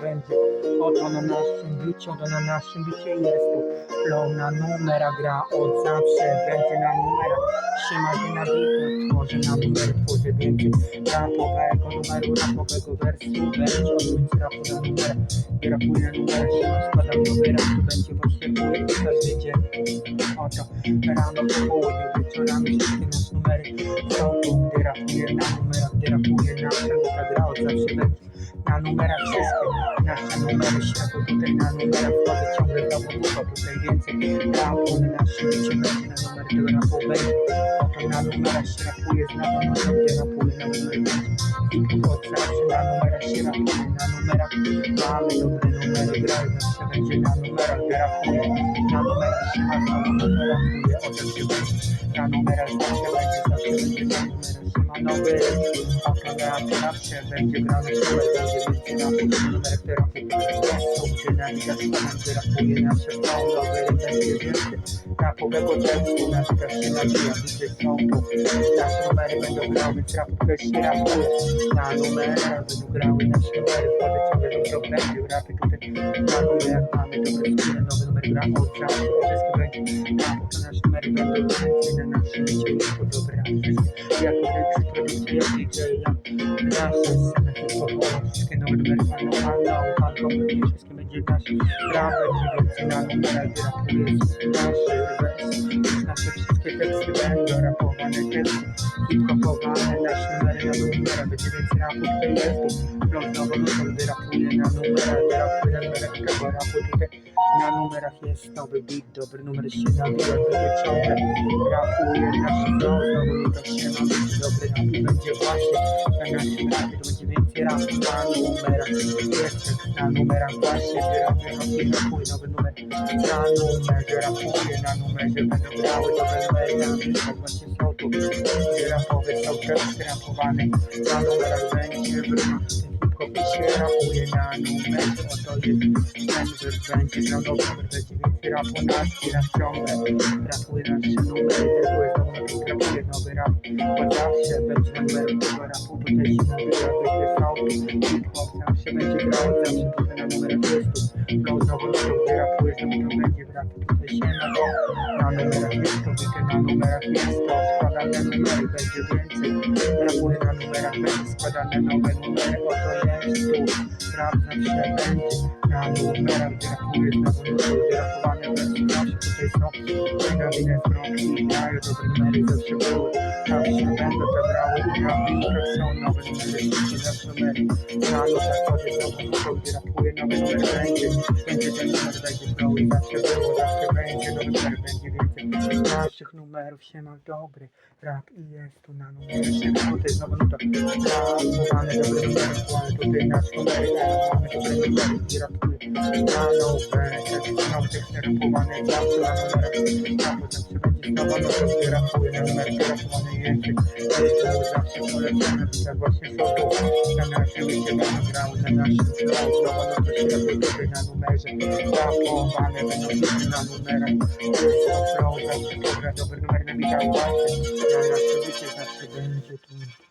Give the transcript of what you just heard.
będzie. Oto na naszym bicie, oto na naszym bicie jest tu. Flow na numera gra od zawsze, będzie na numerach. Siema dynamika, tworzy na numer, tworzy więcej rapowego numeru, rapowego wersu, będzie odbędzie rapu na numerach. Nie numerach, siema składam nowy rap, tu będzie właśnie mój każdy dzień. Oto rano, po południu, wieczorami, wszystkie nasze numery są tu, rapuję na numerach, gdy rapuję na numerach, gra od zawsze będzie. Na numerach wszystkie, nasze numery światło tutaj na numerach wchodzę ciągle do bucha, tutaj więcej rapu na naszym życiu będzie na numer tego rapu będzie. Oto na numerach się rapuje, na numer, gdzie rapuję na numer będzie. Od zawsze na numerach się rapuje, na numerach mamy dobre numery, graj zawsze będzie na numerach, gdy rapuję. Na numerach się ma, na numerach rapuje, o tym się będzie. Na numerach zawsze będzie, zawsze będzie na numerach nowy. Na zawsze będzie grany numer, będzie rapu, numer terapii. Dynamika, gdy rapuje nasze flow, nowy będzie więcej. Rapowego tekstu, nasz też się nabija, ludzie są tu. Nasze numery będą grały, więc rapu też się rapuje. Na numerach będą grały nasze numery, wchodzę ciągle do problemu, rapy tutaj. Na numerach mamy dobre skóry, nowy numer gra od zawsze, wszystko będzie. Rapu to nasze numery będą więcej na naszym życiu, wszystkie nowe numery mają handel, handel, wszystkie będzie nasze. Rap będzie więcej na numerach, gdy rapuje nasze. Nasze wszystkie teksty będą rapowane teksty hip-hopowane, nasze numery na numerach, będzie więcej rapu tutaj jest. Flow znowu nutą, gdy rapuje na numerach, gdy rapuje na numerach, tego rapu tutaj na numerach jest nowy beat, dobry numer się nabija, będzie ciągle. Rapuje nasz flow, znowu nutą się nabija, dobry rap będzie właśnie na naszym rapie, to będzie więcej rapu. Na numerach, jeszcze na numerach właśnie, gdy rapuje, rapuje, rapuje, nowy numer. Na numerze, rapuje na numerze, będą grały dobre numery, na wszystko właśnie są tu, gdy rapowe są rapowane, na numerach będzie brno, się rapuje na numerze, oto jest ten, będzie dobry, numer, będzie więcej rapu na raz ciągle, rapuje nasze numery, tego jest numer, rapuje nowy rap, bo zawsze będzie numer tego rapu, tutaj się nabija, będzie sautu, hip-hop zawsze będzie grał, zawsze tutaj na jest tu, flow znowu nutą, gdy rapuje, znowu to będzie w rapie, tutaj się ma go, na numerach jest to, wyty na numerach jest to, składane numery, będzie więcej, rapuje na numerach, będzie składane nowe numery, oto jest rap zawsze będzie, na numerach, gdy rapuje, znowu nutą, gdy rapowane wersy zawsze tutaj są, dynamine zwroki, dają dobre numery, zawsze były, zawsze będą te brały, i na biurkach są nowe numery, wszystkie zawsze numery, na nutach chodzi znowu nutą, gdy rapuje nowy numer, będzie, będzie ten numer, będzie flow i zawsze było, zawsze będzie, nowy numer, będzie więcej naszych numerów, się ma dobry. Rap i jest tu na numerze, tutaj znowu nuta, rapowane dobre numery, ale tutaj nasz numer, mamy dobre numery i rapuje, na nowe, znowu teksty rapowane, na znowu nutą, gdy rapuje na numerach, rapowane język, ale zawsze polecane, tak właśnie są tu, na nasze życie będą grały, na naszym nutą się rapuje tutaj na numerze, będą wszystkie na numerach, jest to zawsze dobra, dobry numer na wideo, na nasze życie zawsze będzie tu.